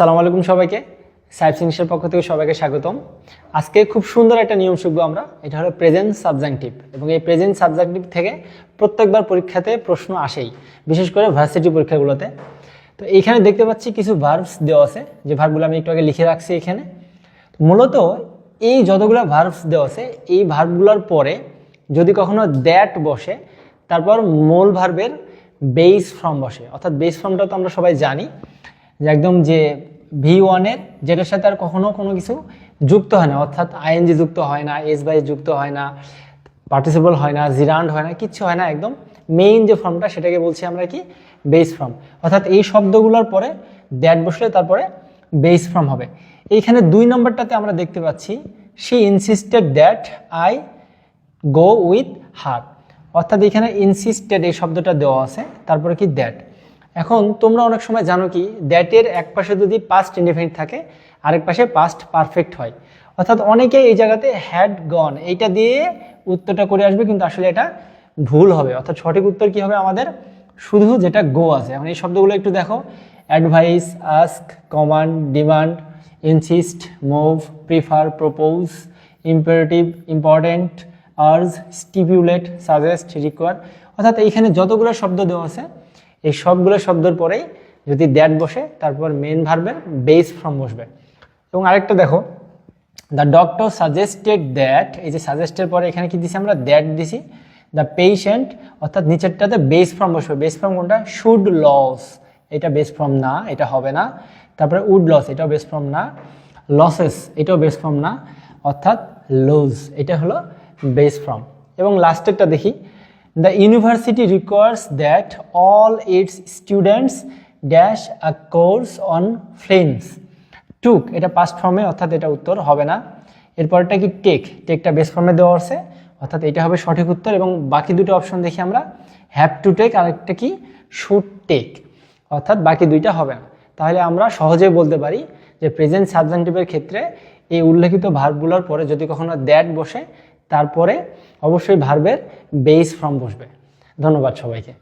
আসসালামু আলাইকুম সবাইকে। সাইব সিংসের পক্ষ থেকে সবাইকে স্বাগতম। আজকে খুব সুন্দর একটা নিয়ম শিখব আমরা। এটা হলো প্রেজেন্ট সাবজেক্টিভ এবং এই প্রেজেন্ট সাবজেক্টিভ থেকে প্রত্যেকবার পরীক্ষাতে প্রশ্ন আসেই, বিশেষ করে ভার্সিটি পরীক্ষাগুলোতে। তো এইখানে দেখতে পাচ্ছি কিছু ভার্বস দেওয়া আছে, যে ভার্বগুলো আমি একটু আগে লিখে রাখছি এখানে। মূলত এই যতগুলো ভার্বস দেওয়া আছে, এই ভার্বগুলোর পরে যদি কখনো দ্যাট বসে, তারপর মূল ভার্বের বেস ফর্ম বসে। অর্থাৎ বেস ফর্মটা তো আমরা সবাই জানি। যে একদম যে ভি ওয়ানের যেটার সাথে আর কখনো কোনো কিছু যুক্ত হয় না। অর্থাৎ আইএনজি যুক্ত হয় না এস বাই যুক্ত হয় না পার্টিসিপল হয় না জিরান্ড হয় না, কিচ্ছু হয় না। একদম মেইন যে ফর্মটা সেটাকে বলছি আমরা কি? বেস ফর্ম অর্থাৎ এই শব্দগুলোর পরে দ্যাট বসলে তারপরে বেস ফর্ম হবে। এইখানে দুই নম্বরটাতে আমরা দেখতে পাচ্ছি she insisted that I go with her অর্থাৎ এখানে ইনসিস্টেড এই শব্দটা দেওয়া আছে, তারপরে কি দ্যাট এখন তোমরা অনেক সময় জানো কি দ্যাটের এক পাশে যদি পাস্ট ইন্ডিফিনিট থাকে, আরেক পাশে পাস্ট পারফেক্ট হয়। অর্থাৎ অনেকে এই জায়গাতে হ্যাড গন এইটা দিয়ে উত্তরটা করে আসবে, কিন্তু আসলে এটা ভুল হবে। অর্থাৎ সঠিক উত্তর কি হবে আমাদের? শুধু যেটা গো আছে। এখন এই শব্দগুলো একটু দেখো। Advise ask command demand insist move prefer propose imperative important urge stipulate suggest require অর্থাৎ এইখানে যতগুলো শব্দ দেওয়া আছে এই সবগুলো শব্দের পরেই যদি দ্যাট বসে, তারপর মেন ভার্বের বেস ফর্ম বসবে। এবং আরেকটা দেখো দ্য ডক্টর সাজেস্টেড দ্যাট এই যে সাজেস্টের পরে এখানে কি দিছি আমরা? দ্যাট দিছি। দ্য পেশেন্ট অর্থাৎ নিচেরটাতে বেস ফর্ম বসবে। বেস ফর্ম কোনটা? শুড লস এটা বেস ফর্ম না, এটা হবে না। তারপরে উড লস এটাও বেস ফর্ম না। লসেস এটাও বেস ফর্ম না। অর্থাৎ লুজ এটা হলো বেস ফর্ম এবং লাস্টেরটা দেখি। The university requires that all its students dash a course on friends took এটা পাস্ট ফর্মে অর্থাৎ এটা উত্তর হবে না। এরপরটা কি টেক টেকটা বেস ফর্মে দেওয়া আছে। অর্থাৎ এটা হবে সঠিক উত্তর এবং বাকি দুটো অপশন দেখি আমরা। হ্যাভ টু টেক আর একটা কি? শুড টেক অর্থাৎ বাকি দুইটা হবে না। তাহলে আমরা সহজেই বলতে পারি যে প্রেজেন্ট সাবজেক্টিভের ক্ষেত্রে এই উল্লেখিত ভার্বগুলোর পরে যদি কখনো দ্যাট বসে তারপরে অবশ্যই ভার্বের বেস ফর্ম বসবে। ধন্যবাদ সবাইকে।